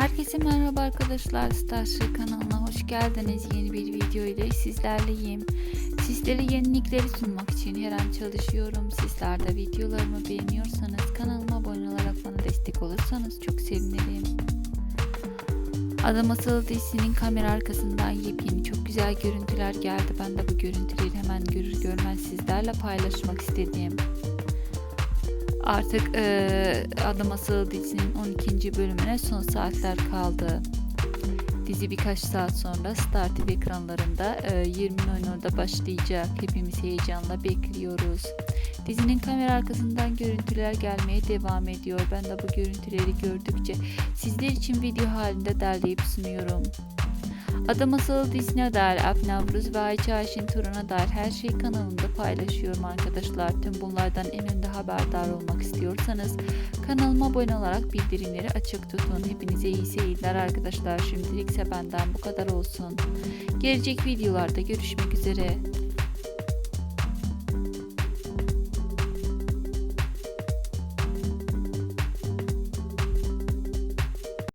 Herkese merhaba arkadaşlar. Starship kanalına hoş geldiniz. Yeni bir video ile sizlerleyim. Sizlere yenilikleri sunmak için her an çalışıyorum. Sizler de videolarımı beğeniyorsanız kanalıma abone olarak bana destek olursanız çok sevinirim. Adam Asıl dizisinin kamera arkasından yepyeni çok güzel görüntüler geldi. Ben de bu görüntüleri hemen görür görmez sizlerle paylaşmak istedim. Artık eee Adam Asıl dizinin 12. bölümüne son saatler kaldı. Dizi birkaç saat sonra Star TV ekranlarında eee, 20.00'da başlayacak. Hepimiz heyecanla bekliyoruz. Dizinin kamera arkasından görüntüler gelmeye devam ediyor. Ben de bu görüntüleri gördükçe sizler için video halinde derleyip sunuyorum. Adam Asıl dizine dair Alp Navruz ve Ayça Ayşin Turan'a dair her şeyi kanalımda paylaşıyorum arkadaşlar. Tüm bunlardan en haberdar olmak istiyorsanız kanalıma abone olarak bildirimleri açık tutun. Hepinize iyi seyirler arkadaşlar. Şimdilik ise benden bu kadar olsun. Gelecek videolarda görüşmek üzere.